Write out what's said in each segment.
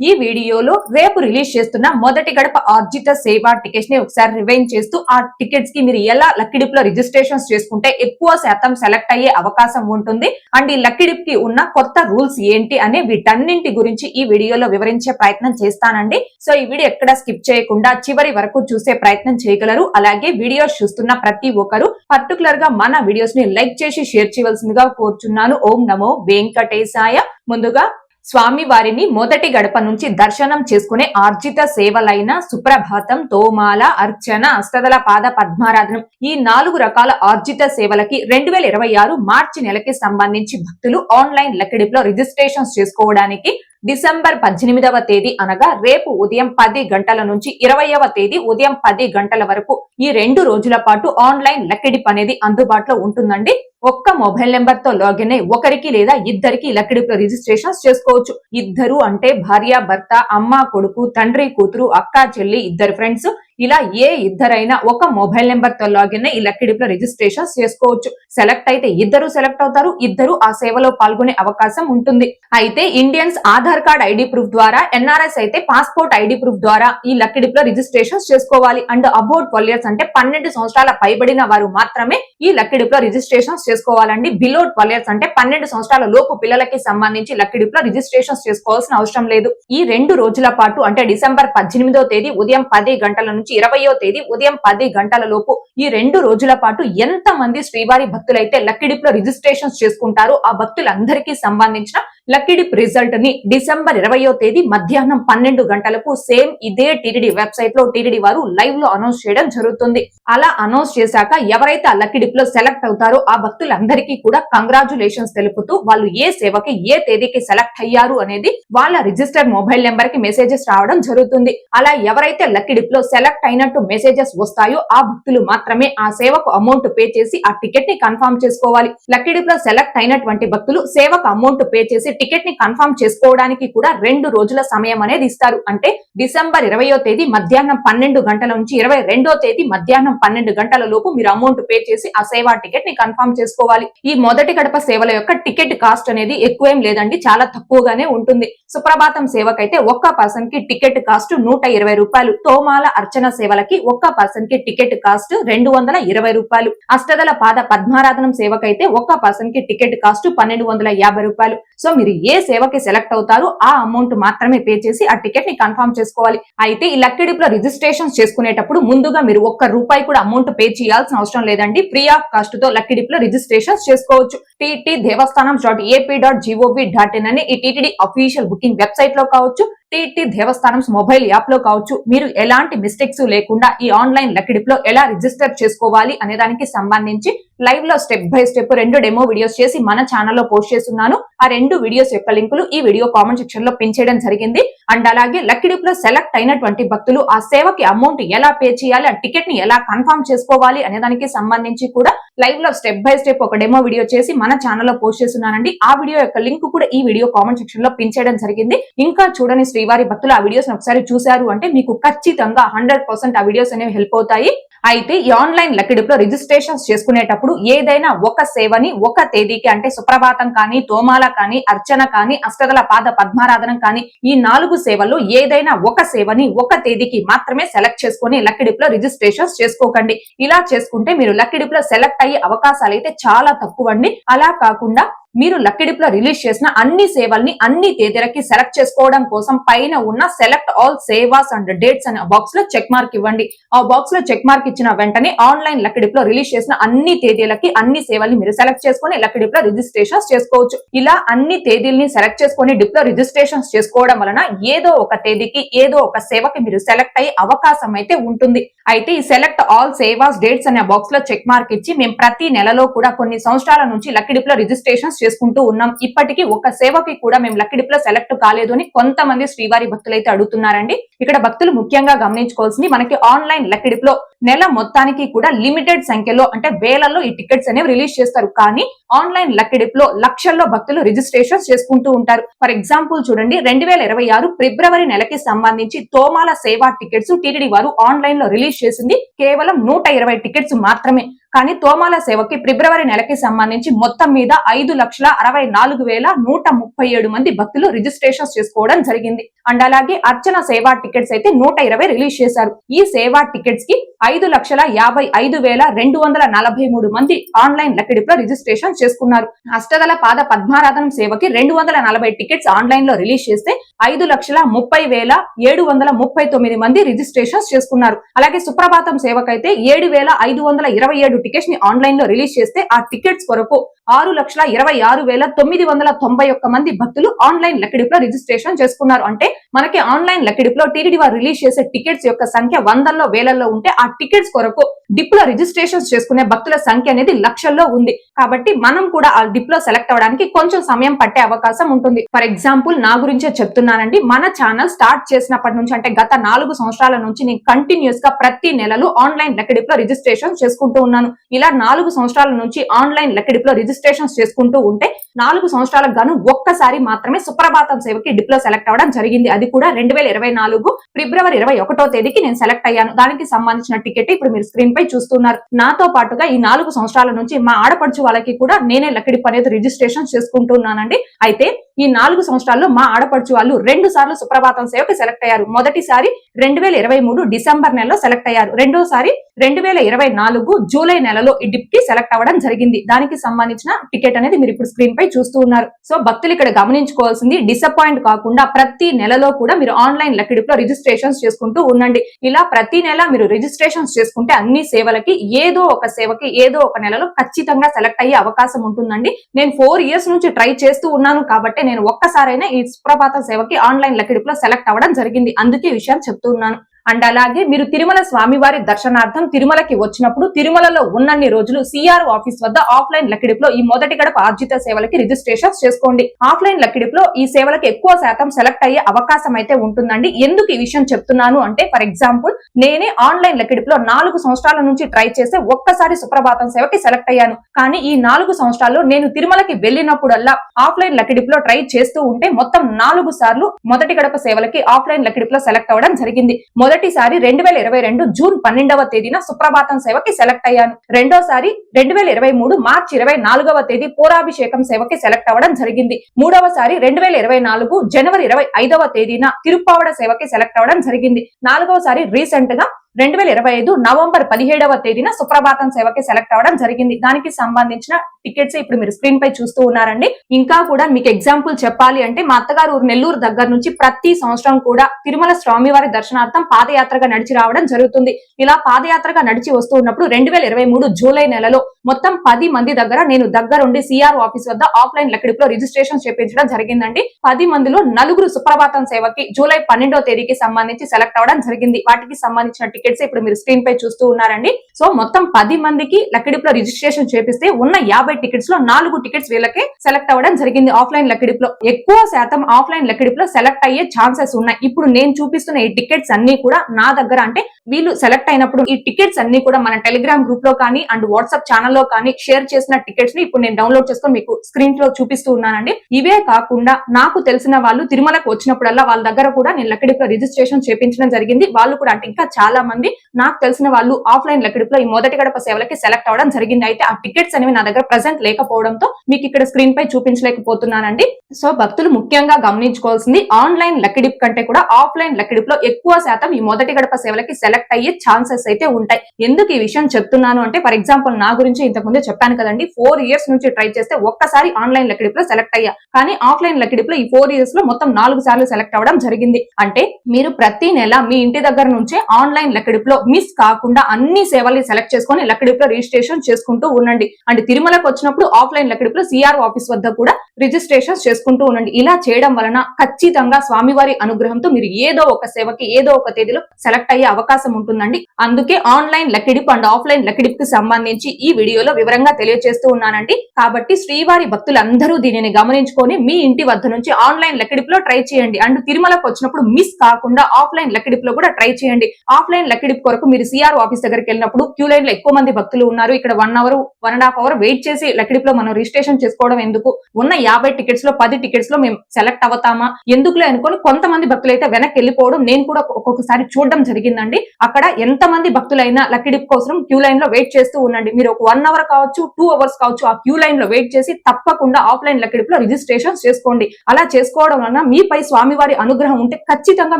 ఈ వీడియోలో రేపు రిలీజ్ చేస్తున్న మొదటి గడప ఆర్జిత సేవా టికెట్స్ని ఒకసారి రివైన్ చేస్తూ ఆ టికెట్స్కి మీరు ఎలా లక్కిడిప్లో రిజిస్ట్రేషన్స్ చేసుకుంటే ఎక్కువ శాతం సెలెక్ట్ అయ్యే అవకాశం ఉంటుంది. అండ్ ఈ లక్కిడిప్కి ఉన్న కొత్త రూల్స్ ఏంటి అనే వీటన్నింటి గురించి ఈ వీడియోలో వివరించే ప్రయత్నం చేస్తానండి. సో ఈ వీడియో ఎక్కడ స్కిప్ చేయకుండా చివరి వరకు చూసే ప్రయత్నం చేయగలరు. అలాగే వీడియోస్ చూస్తున్న ప్రతి ఒక్కరు పర్టికులర్గా మన వీడియోస్ని లైక్ చేసి షేర్ చేయవలసిందిగా కోరుచున్నాను. ఓం నమో వెంకటేశాయ. ముందుగా స్వామి వారిని మొదటి గడప నుంచి దర్శనం చేసుకునే ఆర్జిత సేవలైన సుప్రభాతం తోమాల అర్చన అష్టదల పాద పద్మారాధనం ఈ నాలుగు రకాల ఆర్జిత సేవలకి రెండు వేల ఇరవై ఆరు మార్చి నెలకి సంబంధించి భక్తులు ఆన్లైన్ లెక్కడిపులో రిజిస్ట్రేషన్స్ చేసుకోవడానికి డిసెంబర్ పద్దెనిమిదవ తేదీ అనగా రేపు ఉదయం పది గంటల నుంచి ఇరవైవ తేదీ ఉదయం పది గంటల వరకు ఈ రెండు రోజుల పాటు ఆన్లైన్ లెక్కడిప్ అనేది అందుబాటులో ఉంటుందండి. ఒక్క మొబైల్ నెంబర్తో లాగిన్ అయి ఒకరికి లేదా ఇద్దరికి లెక్కడిపులో రిజిస్ట్రేషన్స్ చేసుకోవచ్చు. ఇద్దరు అంటే భార్య భర్త అమ్మ కొడుకు తండ్రి కూతురు అక్క చెల్లి ఇద్దరు ఫ్రెండ్స్. ఇలా ఏ ఇద్దరైనా ఒక మొబైల్ నెంబర్తో లాగిన్ ఈ లక్కిడిప్లో రిజిస్ట్రేషన్ చేసుకోవచ్చు. సెలెక్ట్ అయితే ఇద్దరు సెలెక్ట్ అవుతారు. ఇద్దరు ఆ సేవలో పాల్గొనే అవకాశం ఉంటుంది. అయితే Indians Aadhaar card ID proof ద్వారా ఎన్ఆర్ఎస్ అయితే పాస్పోర్ట్ ఐడి ప్రూఫ్ ద్వారా ఈ లక్కిడిప్లో రిజిస్ట్రేషన్ చేసుకోవాలి. అండ్ అబౌట్ ట్వెల్వ్ ఇయర్స్ అంటే పన్నెండు సంవత్సరాల పైబడిన వారు మాత్రమే ఈ లక్కిడిప్లో రిజిస్ట్రేషన్ చేసుకోవాలండి. బిలో ట్వెల్వ్ ఇయర్స్ అంటే పన్నెండు సంవత్సరాల లోపు పిల్లలకి సంబంధించి లక్కిడిప్లో రిజిస్ట్రేషన్ చేసుకోవాల్సిన అవసరం లేదు. ఈ రెండు రోజుల పాటు అంటే డిసెంబర్ పద్దెనిమిదో తేదీ ఉదయం పది గంటల నుంచి ఇరవయో తేదీ ఉదయం పది గంటల లోపు ఈ రెండు రోజుల పాటు ఎంత మంది శ్రీవారి భక్తులైతే లక్కిడిప్లో రిజిస్ట్రేషన్స్ చేసుకుంటారో ఆ భక్తులందరికీ సంబంధించిన లక్కిడిప్ రిజల్ట్ని డిసెంబర్ ఇరవయో తేదీ మధ్యాహ్నం పన్నెండు గంటలకు సేమ్ ఇదే టీడీడీ వెబ్సైట్లో టీడీడీ వారు లైవ్లో అనౌన్స్ చేయడం జరుగుతుంది. అలా అనౌన్స్ చేశాక ఎవరైతే ఆ లక్కిడిప్లో సెలెక్ట్ అవుతారో ఆ భక్తులందరికీ కూడా కంగ్రాచులేషన్స్ తెలుపుతూ వాళ్ళు ఏ సేవకి ఏ తేదీకి సెలెక్ట్ అయ్యారు అనేది వాళ్ళ రిజిస్టర్డ్ మొబైల్ నెంబర్కి మెసేజెస్ రావడం జరుగుతుంది. అలా ఎవరైతే లక్కిడిప్లో సెలెక్ట్ అయినట్టు మెసేజెస్ వస్తాయో ఆ భక్తులు మాత్రమే ఆ సేవకు అమౌంట్ పే చేసి ఆ టికెట్ని కన్ఫర్మ్ చేసుకోవాలి. లక్కిడిప్లో సెలెక్ట్ అయినటువంటి భక్తులు సేవకు అమౌంట్ పే చేసి టికెట్ని కన్ఫర్మ్ చేసుకోవడానికి కూడా రెండు రోజుల సమయం అనేది ఇస్తారు. అంటే డిసెంబర్ ఇరవయో తేదీ మధ్యాహ్నం పన్నెండు గంటల నుంచి ఇరవై రెండో తేదీ మధ్యాహ్నం పన్నెండు గంటల లోపు మీరు అమౌంట్ పే చేసి ఆ సేవా టికెట్ని కన్ఫర్మ్ చేసుకోవాలి. ఈ మొదటి గడప సేవల యొక్క టికెట్ కాస్ట్ అనేది ఎక్కువేం లేదండి చాలా తక్కువగానే ఉంటుంది. సుప్రభాతం సేవకైతే ఒక్క పర్సన్కి టికెట్ కాస్ట్ నూట ఇరవై రూపాయలు. తోమాల అర్చన సేవలకి ఒక్క పర్సన్కి టికెట్ కాస్ట్ రెండు వందల ఇరవై రూపాయలు. అష్టదల పాద పద్మారాధనం సేవకైతే ఒక్క పర్సన్కి టికెట్ కాస్ట్ పన్నెండు వందల యాభై రూపాయలు. సో మీరు ఏ సేవకి సెలెక్ట్ అవుతారో ఆ అమౌంట్ మాత్రమే పే చేసి ఆ టికెట్ని కన్ఫర్మ్ చేసుకోవాలి. అయితే ఈ లక్కిడిప్లో రిజిస్ట్రేషన్ చేసుకునేటప్పుడు ముందుగా మీరు ఒక్క రూపాయి కూడా అమౌంట్ పే చేయాల్సిన అవసరం లేదండి. ఫ్రీ ఆఫ్ కాస్ట్తో లక్కిడిప్లో రిజిస్ట్రేషన్ చేసుకోవచ్చు. TT Devasthanam dot AP dot gov dot in అని ఈ టీటీడీ అఫీషియల్ బుకింగ్ వెబ్సైట్లో కావచ్చు. టీటీ దేవస్థానం మొబైల్ యాప్లో కావచ్చు. మీరు ఎలాంటి మిస్టేక్స్ లేకుండా ఈ ఆన్లైన్ లక్కిడిప్లో ఎలా రిజిస్టర్ చేసుకోవాలి అనే దానికి సంబంధించి లైవ్లో స్టెప్ బై స్టెప్ రెండు డెమో వీడియోస్ చేసి మన ఛానల్లో పోస్ట్ చేస్తున్నాను. ఆ రెండు వీడియోస్ యొక్క లింకులు ఈ వీడియో కామెంట్ సెక్షన్లో పిన్ చేయడం జరిగింది. అండ్ అలాగే లక్కిడిప్లో సెలెక్ట్ అయినటువంటి భక్తులు ఆ సేవకి అమౌంట్ ఎలా పే చేయాలి ఆ టికెట్ని ఎలా కన్ఫర్మ్ చేసుకోవాలి అనే దానికి సంబంధించి కూడా లైవ్లో స్టెప్ బై స్టెప్ ఒక డెమో వీడియో చేసి మన ఛానల్లో పోస్ట్ చేస్తున్నానండి. ఆ వీడియో యొక్క లింక్ కూడా ఈ వీడియో కామెంట్ సెక్షన్లో పిన్ చేయడం జరిగింది. ఇంకా చూడని శ్రీవారి భక్తులు ఆ వీడియోస్ ఒకసారి చూశారు అంటే మీకు ఖచ్చితంగా హండ్రెడ్ ఆ వీడియోస్ అనేవి హెల్ప్ అవుతాయి. అయితే ఈ ఆన్లైన్ లక్కిడిప్లో రిజిస్ట్రేషన్స్ చేసుకునేటప్పుడు ఏదైనా ఒక సేవని ఒక తేదీకి అంటే సుప్రభాతం కానీ తోమాల కానీ అర్చన కానీ అష్టదల పాద పద్మారాధనం కానీ ఈ నాలుగు సేవల్లో ఏదైనా ఒక సేవని ఒక తేదీకి మాత్రమే సెలెక్ట్ చేసుకుని లక్కిడిప్లో రిజిస్ట్రేషన్స్ చేసుకోకండి. ఇలా చేసుకుంటే మీరు లక్కిడిప్లో సెలెక్ట్ అయ్యే అవకాశాలు అయితే చాలా తక్కువ అండి అలా కాకుండా మీరు లక్కిడిప్లో రిలీజ్ చేసిన అన్ని సేవల్ని అన్ని తేదీలకి సెలెక్ట్ చేసుకోవడం కోసం పైన ఉన్న select all sevas and dates అనే బాక్స్లో చెక్ మార్క్ ఇవ్వండి. ఆ బాక్స్లో చెక్ మార్క్ ఇచ్చిన వెంటనే ఆన్లైన్ లక్కిడిప్లో రిలీజ్ చేసిన అన్ని తేదీలకి అన్ని సేవల్ని మీరు సెలెక్ట్ చేసుకుని లక్కిడిప్లో రిజిస్ట్రేషన్స్ చేసుకోవచ్చు. ఇలా అన్ని తేదీల్ని సెలెక్ట్ చేసుకుని డిప్లో రిజిస్ట్రేషన్స్ చేసుకోవడం వలన ఏదో ఒక తేదీకి ఏదో ఒక సేవకి మీరు సెలెక్ట్ అయ్యే అవకాశం అయితే ఉంటుంది. అయితే ఈ సెలెక్ట్ ఆల్ సేవాస్ డేట్స్ అనే బాక్స్లో చెక్ మార్క్ ఇచ్చి మేము ప్రతి నెలలో కూడా కొన్ని సంవత్సరాల నుంచి లక్కిడిప్లో రిజిస్ట్రేషన్స్ చేసుకుంటూ ఉన్నాం. ఇప్పటికీ ఒక సేవకి కూడా మేము లక్కిడిప్లో సెలెక్ట్ కాలేదు అని కొంతమంది శ్రీవారి భక్తులైతే అడుగుతున్నారండి. ఇక్కడ భక్తులు ముఖ్యంగా గమనించుకోవాల్సింది మనకి ఆన్లైన్ లక్కిడిప్లో నెల మొత్తానికి కూడా లిమిటెడ్ సంఖ్యలో అంటే వేలల్లో ఈ టికెట్స్ అనేవి రిలీజ్ చేస్తారు. కానీ ఆన్లైన్ లక్కిడిప్లో లక్షల్లో భక్తులు రిజిస్ట్రేషన్ చేసుకుంటూ ఉంటారు. ఫర్ ఎగ్జాంపుల్ చూడండి రెండు వేల ఇరవై ఆరు ఫిబ్రవరి నెలకి సంబంధించి తోమాల సేవా టికెట్స్ టీటీడీ వారు ఆన్లైన్లో రిలీజ్ చేసింది. కేవలం నూట ఇరవై టికెట్స్ మాత్రమే. కానీ తోమాల సేవకి ఫిబ్రవరి నెలకి సంబంధించి మొత్తం మీద ఐదు లక్షల అరవై నాలుగు వేల నూట ముప్పై ఏడు మంది భక్తులు రిజిస్ట్రేషన్ చేసుకోవడం జరిగింది. అండ్ అలాగే అర్చన సేవా టికెట్స్ అయితే నూట ఇరవై రిలీజ్ చేశారు. ఈ సేవా టికెట్స్కి ఐదు లక్షల యాభై ఐదు వేల రెండు వందల నలభై మూడు మంది ఆన్లైన్ లెక్కడిలో రిజిస్ట్రేషన్ చేసుకున్నారు. అష్టదల పాద పద్మారాధనం సేవకి రెండు వందల నలభై టికెట్స్ ఆన్లైన్లో రిలీజ్ చేస్తే ఐదు లక్షల ముప్పై వేల ఏడు వందల ముప్పై తొమ్మిది మంది రిజిస్ట్రేషన్స్ చేసుకున్నారు. అలాగే సుప్రభాతం సేవకైతే ఏడు వేల ఐదు వందల ఇరవై ఏడు టికెట్స్ని ఆన్లైన్లో రిలీజ్ చేస్తే ఆ టికెట్స్ కొరకు ఆరు లక్షల ఇరవై ఆరు వేల తొమ్మిది వందల తొంభై ఒక్క మంది భక్తులు ఆన్లైన్ లెక్కడిపులో రిజిస్ట్రేషన్ చేసుకున్నారు. అంటే మనకి ఆన్లైన్ లెక్కడిలో టీడీడీ వారు రిలీజ్ చేసే టికెట్స్ యొక్క సంఖ్య వందల్లో వేలల్లో ఉంటే ఆ టికెట్స్ కొరకు డిప్లో రిజిస్ట్రేషన్ చేసుకునే భక్తుల సంఖ్య అనేది లక్షల్లో ఉంది. కాబట్టి మనం కూడా ఆ డిప్లో సెలెక్ట్ అవ్వడానికి కొంచెం సమయం పట్టే అవకాశం ఉంటుంది. ఫర్ ఎగ్జాంపుల్ నా గురించే చెప్తున్నానండి. మన ఛానల్ స్టార్ట్ చేసినప్పటి నుంచి అంటే గత నాలుగు సంవత్సరాల నుంచి నేను కంటిన్యూస్గా ప్రతి నెలలు ఆన్లైన్ లెక్కడిపులో రిజిస్ట్రేషన్ చేసుకుంటూ ఉన్నాను. ఇలా నాలుగు సంవత్సరాల నుంచి ఆన్లైన్ లెక్కడిప్లో రిజిస్ట్రేషన్స్ చేసుకుంటూ ఉంటే నాలుగు సంవత్సరాలకు గాను ఒక్కసారి మాత్రమే సుప్రభాతం సేవకి డిప్లో సెలెక్ట్ అవ్వడం జరిగింది. అది కూడా రెండు వేల ఇరవై నాలుగు ఫిబ్రవరి ఇరవై ఒకటో తేదీకి నేను సెలెక్ట్ అయ్యాను. దానికి సంబంధించిన టికెట్ ఇప్పుడు మీరు స్క్రీన్ పై చూస్తున్నారు. నాతో పాటుగా ఈ నాలుగు సంవత్సరాల నుంచి మా ఆడపడుచు వాళ్ళకి కూడా నేనే లక్కడిప్ అనేది రిజిస్ట్రేషన్ చేసుకుంటున్నానండి. అయితే ఈ నాలుగు సంవత్సరాల్లో మా ఆడపడుచు వాళ్ళు రెండు సార్లు సుప్రభాతం సేవకి సెలెక్ట్ అయ్యారు. మొదటిసారి రెండు వేల ఇరవై మూడు డిసెంబర్ నెలలో సెలెక్ట్ అయ్యారు. రెండోసారి రెండు వేల ఇరవై నాలుగు జూలై నెలలో ఈ డిప్కి సెలెక్ట్ అవ్వడం జరిగింది. దానికి సంబంధించిన టికెట్ అనేది మీరు ఇప్పుడు స్క్రీన్ పై చూస్తూ ఉన్నారు. సో భక్తులు ఇక్కడ గమనించుకోవాల్సింది డిసప్పాయింట్ కాకుండా ప్రతి నెలలో కూడా మీరు ఆన్లైన్ లెక్కడిప్లో రిజిస్ట్రేషన్స్ చేసుకుంటూ ఉండండి. ఇలా ప్రతి నెల మీరు రిజిస్ట్రేషన్స్ చేసుకుంటే అన్ని సేవలకి ఏదో ఒక సేవకి ఏదో ఒక నెలలో ఖచ్చితంగా సెలెక్ట్ అయ్యే అవకాశం ఉంటుందండి. నేను ఫోర్ ఇయర్స్ నుంచి ట్రై చేస్తూ ఉన్నాను కాబట్టి నేను ఒక్కసారైనా ఈ సుప్రభాత సేవకి ఆన్లైన్ లెక్కడిపులో సెలెక్ట్ అవ్వడం జరిగింది. అందుకే విషయం చెప్తున్నాను అండ్ అలాగే మీరు తిరుమల స్వామివారి దర్శనార్థం తిరుమలకి వచ్చినప్పుడు తిరుమలలో ఉన్నన్ని రోజులు సిఆర్ ఆఫీస్ వద్ద ఆఫ్లైన్ లెక్కడిప్ ఈ మొదటి గడప ఆర్జిత సేవలకి రిజిస్ట్రేషన్స్ చేసుకోండి. ఆఫ్లైన్ లెక్కడిప్ ఈ సేవలకి ఎక్కువ శాతం సెలెక్ట్ అయ్యే అవకాశం అయితే ఉంటుందండి. ఎందుకు ఈ విషయం చెప్తున్నాను అంటే ఫర్ ఎగ్జాంపుల్ నేనే ఆన్లైన్ లెక్కడిప్ నాలుగు సంవత్సరాల నుంచి ట్రై చేస్తే ఒక్కసారి సుప్రభాతం సేవకి సెలెక్ట్ అయ్యాను. కానీ ఈ నాలుగు సంవత్సరాల్లో నేను తిరుమలకి వెళ్ళినప్పుడల్లా ఆఫ్లైన్ లెక్కడిప్ ట్రై చేస్తూ ఉంటే మొత్తం నాలుగు సార్లు మొదటి గడప సేవలకి ఆఫ్లైన్ లెక్కడిప్ సెలెక్ట్ అవ్వడం జరిగింది. మొదటిసారి రెండు వేల ఇరవై రెండు జూన్ పన్నెండవ తేదీన సుప్రభాతం సేవకి సెలెక్ట్ అయ్యాను. రెండోసారి రెండు వేల ఇరవై మూడు మార్చి ఇరవై నాలుగవ తేదీ పూరాభిషేకం సేవకి సెలెక్ట్ అవ్వడం జరిగింది. మూడవసారి రెండు వేల ఇరవై నాలుగు జనవరి ఇరవై ఐదవ తేదీన తిరుప్పావడ సేవకి సెలెక్ట్ అవ్వడం జరిగింది. నాలుగవసారి రీసెంట్గా రెండు వేల ఇరవై ఐదు నవంబర్ పదిహేడవ తేదీన సుప్రభాతం సేవకి సెలెక్ట్ అవ్వడం జరిగింది. దానికి సంబంధించిన టికెట్స్ ఇప్పుడు మీరు స్క్రీన్ పై చూస్తూ ఉన్నారండి. ఇంకా కూడా మీకు ఎగ్జాంపుల్ చెప్పాలి అంటే మా అత్తగారు ఊరు నెల్లూరు దగ్గర నుంచి ప్రతి సంవత్సరం కూడా తిరుమల స్వామివారి దర్శనార్థం పాదయాత్రగా నడిచి రావడం జరుగుతుంది. ఇలా పాదయాత్రగా నడిచి వస్తూ ఉన్నప్పుడు రెండు వేల ఇరవై మూడు జూలై నెలలో మొత్తం పది మంది దగ్గర నేను దగ్గరుండి సిఆర్ ఆఫీస్ వద్ద ఆఫ్లైన్ లెక్కడిలో రిజిస్ట్రేషన్ చేపించడం జరిగిందండి. పది మందిలో నలుగురు సుప్రభాతం సేవకి జూలై పన్నెండో తేదీకి సంబంధించి సెలెక్ట్ అవ్వడం జరిగింది. వాటికి సంబంధించిన టికెట్స్ ఇప్పుడు మీరు స్క్రీన్ పై చూస్తూ ఉన్నారండి. సో మొత్తం పది మందికి లక్కడిప్లో రిజిస్ట్రేషన్ చేపిస్తే ఉన్న యాభై టికెట్స్లో నాలుగు టికెట్స్ వీళ్ళకి సెలెక్ట్ అవ్వడం జరిగింది ఆఫ్లైన్ లక్కడిప్లో ఎక్కువ శాతం ఆఫ్లైన్ లక్కడిప్లో సెలెక్ట్ అయ్యే ఛాన్సెస్ ఉన్నాయి. ఇప్పుడు నేను చూపిస్తున్న ఈ టికెట్స్ అన్ని కూడా నా దగ్గర అంటే వీళ్ళు సెలెక్ట్ అయినప్పుడు ఈ టికెట్స్ అన్ని కూడా మన టెలిగ్రామ్ గ్రూప్లో కానీ అండ్ వాట్సాప్ ఛానల్లో కానీ షేర్ చేసిన టికెట్స్ని ఇప్పుడు నేను డౌన్లోడ్ చేసుకొని మీకు స్క్రీన్లో చూపిస్తూ ఉన్నానండి. ఇవే కాకుండా నాకు తెలిసిన వాళ్ళు తిరుమలకు వచ్చినప్పుడల్లా వాళ్ళ దగ్గర కూడా నేను లక్కడిపులో రిజిస్ట్రేషన్ చేపించడం జరిగింది. వాళ్ళు కూడా అంటే ఇంకా చాలా మంది నాకు తెలిసిన వాళ్ళు ఆఫ్లైన్ లక్కడిప్ ఈ మొదటి గడప సేవలకి సెలెక్ట్ అవ్వడం జరిగింది. అయితే ఆ టికెట్స్ అనేవి నా దగ్గర ప్రజెంట్ లేకపోవడంతో మీకు ఇక్కడ స్క్రీన్ పై చూపించలేకపోతున్నానండి. సో భక్తులు ముఖ్యంగా గమనించుకోవాల్సింది ఆన్లైన్ లక్కడిప్ కంటే కూడా ఆఫ్లైన్ లక్కడిప్లో ఎక్కువ శాతం ఈ మొదటి గడప సేవలకి సెలెక్ట్ అయ్యే ఛాన్సెస్ అయితే ఉంటాయి. ఎందుకు ఈ విషయం చెప్తున్నాను అంటే ఫర్ ఎగ్జాంపుల్ నా గురించి ఇంతకుముందు చెప్పాను కదండి ఫోర్ ఇయర్స్ నుంచి ట్రై చేస్తే ఒక్కసారి ఆన్లైన్ లెక్కడిప్లో సెలెక్ట్ అయ్యా. కానీ ఆఫ్లైన్ లెక్కడిప్లో ఈ ఫోర్ ఇయర్స్లో మొత్తం నాలుగు సార్లు సెలెక్ట్ అవ్వడం జరిగింది. అంటే మీరు ప్రతి నెల మీ ఇంటి దగ్గర నుంచే ఆన్లైన్ లెక్కడిప్లో మిస్ కాకుండా అన్ని సేవల్ని సెలెక్ట్ చేసుకొని లెక్కడిప్లో రిజిస్ట్రేషన్ చేసుకుంటూ ఉండండి. అంటే తిరుమలకు వచ్చినప్పుడు ఆఫ్లైన్ లెక్కడిప్లో సిఆర్ ఆఫీస్ వద్ద కూడా రిజిస్ట్రేషన్ చేసుకుంటూ ఉండండి. ఇలా చేయడం వలన ఖచ్చితంగా స్వామివారి అనుగ్రహంతో మీరు ఏదో ఒక సేవకి ఏదో ఒక తేదీలో సెలెక్ట్ అయ్యే అవకాశం ఉంటుందండి. అందుకే online lucky dip and offline లెక్కడిప్కి సంబంధించి ఈ వీడియోలో వివరంగా తెలియజేస్తూ ఉన్నానండి. కాబట్టి శ్రీవారి భక్తులందరూ దీనిని గమనించుకొని మీ ఇంటి వద్ద నుంచి ఆన్లైన్ లెక్కడిప్లో ట్రై చేయండి. అండ్ తిరుమలకు వచ్చినప్పుడు మిస్ కాకుండా ఆఫ్లైన్ లెక్కడిప్లో కూడా ట్రై చేయండి. ఆఫ్లైన్ లెక్కడిప్ కొరకు మీరు సిఆర్ ఆఫీస్ దగ్గరికి వెళ్ళినప్పుడు క్యూ లైన్లో ఎక్కువ మంది భక్తులు ఉన్నారు. ఇక్కడ one hour one and half hour wait చేసి లెక్కడిప్లో మనం రిజిస్ట్రేషన్ చేసుకోవడం ఎందుకు? ఉన్న యాభై టికెట్స్లో పది టికెట్స్లో మేము సెలెక్ట్ అవుతామా? ఎందుకులే అనుకొని కొంతమంది భక్తులు అయితే వెనక్కి వెళ్ళిపోవడం నేను కూడా ఒక్కొక్కసారి చూడడం జరిగిందండి. అక్కడ ఎంత మంది భక్తులైనా లక్కిడిప్ కోసం క్యూ లైన్లో వెయిట్ చేస్తూ ఉండండి. మీరు ఒక వన్ అవర్ కావచ్చు టూ అవర్స్ కావచ్చు ఆ క్యూ లైన్లో వెయిట్ చేసి తప్పకుండా ఆఫ్లైన్ లక్కిడిప్లో రిజిస్ట్రేషన్ చేసుకోండి. అలా చేసుకోవడం వలన మీపై స్వామివారి అనుగ్రహం ఉంటే ఖచ్చితంగా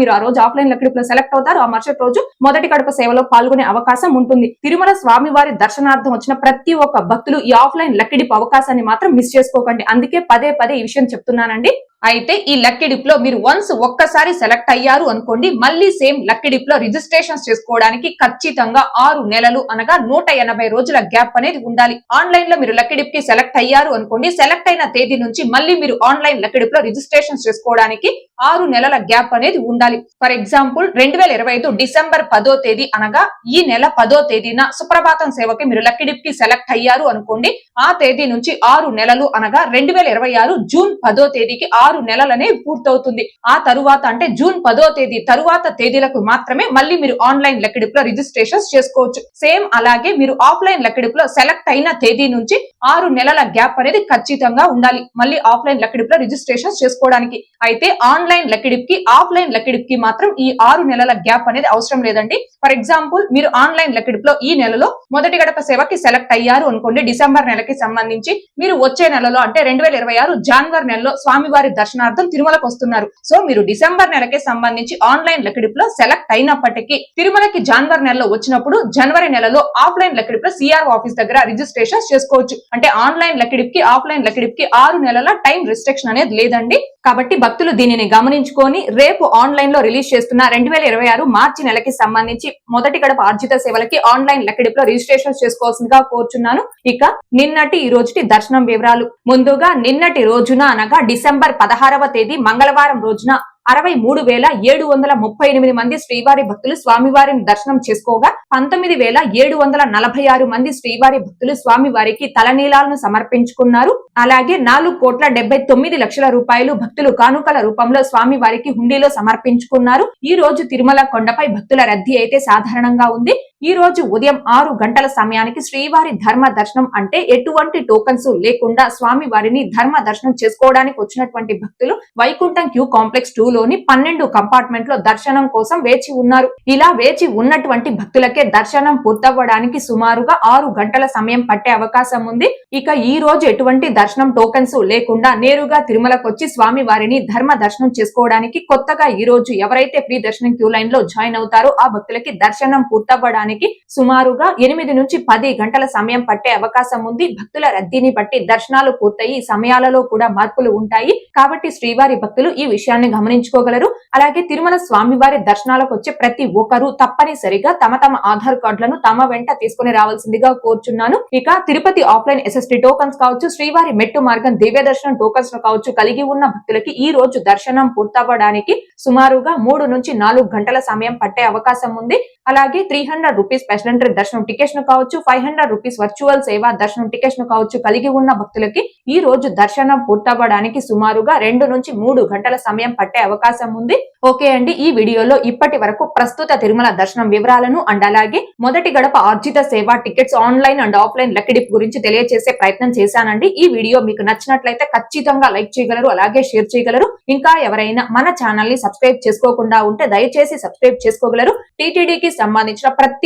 మీరు ఆ రోజు ఆఫ్లైన్ లక్కిడిప్లో సెలెక్ట్ అవుతారు. ఆ మరుసటి రోజు మొదటి కడప సేవలో పాల్గొనే అవకాశం ఉంటుంది. తిరుమల స్వామివారి దర్శనార్థం వచ్చిన ప్రతి ఒక్క భక్తులు ఈ ఆఫ్లైన్ లక్కిడిప్ అవకాశాన్ని మాత్రం మిస్ చేసుకోకండి. అందుకే పదే పదే ఈ విషయం చెప్తున్నానండి. అయితే ఈ లక్కీ డిప్లో మీరు వన్స్ ఒక్కసారి సెలెక్ట్ అయ్యారు అనుకోండి మళ్ళీ సేమ్ లక్కీ డిప్లో రిజిస్ట్రేషన్ చేసుకోవడానికి ఖచ్చితంగా ఆరు నెలలు అనగా నూట ఎనభై రోజుల గ్యాప్ అనేది ఉండాలి. ఆన్లైన్లో మీరు లక్కీ డిప్కి సెలెక్ట్ అయ్యారు అనుకోండి సెలెక్ట్ అయిన తేదీ నుంచి మళ్ళీ మీరు ఆన్లైన్ లక్కీ డిప్లో రిజిస్ట్రేషన్ చేసుకోవడానికి ఆరు నెలల గ్యాప్ అనేది ఉండాలి. ఫర్ ఎగ్జాంపుల్ రెండు వేల ఇరవై ఐదు డిసెంబర్ పదో తేదీ అనగా ఈ నెల పదో తేదీన సుప్రభాతం సేవకి మీరు లక్కీ డిప్కి సెలెక్ట్ అయ్యారు అనుకోండి ఆ తేదీ నుంచి ఆరు నెలలు అనగా రెండు వేల ఇరవై ఆరు జూన్ పదో తేదీకి ఆరు నెలలనే పూర్తవుతుంది. ఆ తరువాత అంటే జూన్ పదో తేదీ తరువాత తేదీలకు మాత్రమే మళ్ళీ మీరు ఆన్లైన్ లెక్కెడుపులో రిజిస్ట్రేషన్ చేసుకోవచ్చు. సేమ్ అలాగే మీరు ఆఫ్లైన్ లెక్కడిప్ సెలెక్ట్ అయిన తేదీ నుంచి ఆరు నెలల గ్యాప్ అనేది ఖచ్చితంగా ఉండాలి. మళ్ళీ ఆఫ్లైన్ లెక్కడిప్లో రిజిస్ట్రేషన్ చేసుకోవడానికి. అయితే ఆన్లైన్ లెక్కడిప్కి ఆఫ్లైన్ లెక్కడిప్కి మాత్రం ఈ ఆరు నెలల గ్యాప్ అనేది అవసరం లేదండి. ఫర్ ఎగ్జాంపుల్ మీరు ఆన్లైన్ లెక్కడిపులో ఈ నెలలో మొదటి గడప సేవకి సెలెక్ట్ అయ్యారు అనుకోండి డిసెంబర్ నెలకి సంబంధించి. మీరు వచ్చే నెలలో అంటే రెండు వేల ఇరవై ఆరు జనవరి నెలలో స్వామివారి దర్శనార్థం తిరుమలకు వస్తున్నారు. సో మీరు డిసెంబర్ నెలకే సంబంధించి ఆన్లైన్ లెక్కడిపులో సెలెక్ట్ అయినప్పటికీ తిరుమలకి జనవరి నెలలో వచ్చినప్పుడు జనవరి నెలలో ఆఫ్లైన్ లెక్కడిపులో సిఆర్ ఆఫీస్ దగ్గర రిజిస్ట్రేషన్ చేసుకోవచ్చు. అంటే ఆన్లైన్ లెక్కడిపికి ఆఫ్లైన్ లెక్కడిపికి ఆరు నెలల టైం రిస్ట్రిక్షన్ అనేది లేదండి. కాబట్టి భక్తులు దీనిని గమనించుకొని రేపు ఆన్లైన్లో రిలీజ్ చేస్తున్న రెండు వేల ఇరవై ఆరు మార్చి నెలకి సంబంధించి మొదటి గడప ఆర్జిత సేవలకి ఆన్లైన్ లెక్కడిపులో రిజిస్ట్రేషన్ చేసుకోవాల్సిందిగా కోరుచున్నాను. ఇక నిన్నటి ఈ రోజుటి దర్శనం వివరాలు. ముందుగా నిన్నటి రోజున అనగా డిసెంబర్ పదహారవ తేదీ మంగళవారం రోజున అరవై మూడు వేల ఏడు వందల ముప్పై ఎనిమిది మంది శ్రీవారి భక్తులు స్వామివారిని దర్శనం చేసుకోగా పంతొమ్మిది వేల ఏడు వందల నలభై ఆరు మంది శ్రీవారి భక్తులు స్వామివారికి తలనీలాలను సమర్పించుకున్నారు. అలాగే నాలుగు కోట్ల డెబ్బై తొమ్మిది లక్షల రూపాయలు భక్తులు కానుకల రూపంలో స్వామివారికి హుండీలో సమర్పించుకున్నారు. ఈ రోజు తిరుమల కొండపై భక్తుల రద్దీ అయితే సాధారణంగా ఉంది. ఈ రోజు ఉదయం ఆరు గంటల సమయానికి శ్రీవారి ధర్మ దర్శనం అంటే ఎటువంటి టోకన్స్ లేకుండా స్వామి వారిని ధర్మ దర్శనం చేసుకోవడానికి వచ్చినటువంటి భక్తులు వైకుంఠం క్యూ కాంప్లెక్స్ టూ లోని పన్నెండు కంపార్ట్మెంట్లో దర్శనం కోసం వేచి ఉన్నారు. ఇలా వేచి ఉన్నటువంటి భక్తులకే దర్శనం పూర్తవ్వడానికి సుమారుగా ఆరు గంటల సమయం పట్టే అవకాశం ఉంది. ఇక ఈ రోజు ఎటువంటి దర్శనం టోకన్స్ లేకుండా నేరుగా తిరుమలకు వచ్చి స్వామి వారిని ధర్మ దర్శనం చేసుకోవడానికి కొత్తగా ఈ రోజు ఎవరైతే ఫ్రీ దర్శనం క్యూ లైన్లో జాయిన్ అవుతారో ఆ భక్తులకి దర్శనం పూర్తవ్వడానికి సుమారుగా ఎనిమిది నుంచి పది గంటల సమయం పట్టే అవకాశం ఉంది. భక్తుల రద్దీని బట్టి దర్శనాలు పూర్తయి సమయాలలో కూడా మార్పులు ఉంటాయి. కాబట్టి శ్రీవారి భక్తులు ఈ విషయాన్ని గమనించుకోగలరు. అలాగే తిరుమల స్వామివారి దర్శనాలకు వచ్చే ప్రతి ఒక్కరూ తప్పనిసరిగా తమ తమ ఆధార్ కార్డులను తమ వెంట తీసుకుని రావాల్సిందిగా కోరుచున్నాను. ఇక తిరుపతి ఆఫ్లైన్ ఎస్ఎస్టీ టోకన్స్ కావచ్చు శ్రీవారి మెట్టు మార్గం దివ్య దర్శనం టోకన్స్ కావచ్చు కలిగి ఉన్న భక్తులకి ఈ రోజు దర్శనం పూర్తవ్వడానికి సుమారుగా మూడు నుంచి నాలుగు గంటల సమయం పట్టే అవకాశం ఉంది. అలాగే three hundred rupees special entry దర్శనం టికెట్స్ను కావచ్చు ఫైవ్ హండ్రెడ్ రూపీస్ వర్చువల్ సేవ దర్శనం టికెట్స్ను కావచ్చు కలిగి ఉన్న భక్తులకి ఈ రోజు దర్శనం పూర్తవ్వడానికి సుమారుగా రెండు నుంచి మూడు గంటల సమయం పట్టే అవకాశం ఉంది. ఓకే అండి ఈ వీడియోలో ఇప్పటి వరకు ప్రస్తుత తిరుమల దర్శనం వివరాలను అండ్ అలాగే మొదటి గడప ఆర్జిత సేవ tickets online and offline lucky dip గురించి తెలియజేసే ప్రయత్నం చేశానండి. ఈ వీడియో మీకు నచ్చినట్లయితే ఖచ్చితంగా లైక్ చేయగలరు అలాగే షేర్ చేయగలరు. ఇంకా ఎవరైనా మన ఛానల్ని సబ్స్క్రైబ్ చేసుకోకుండా ఉంటే దయచేసి సబ్స్క్రైబ్ చేసుకోగలరు. టీటీడీకి సంబంధించిన ప్రతి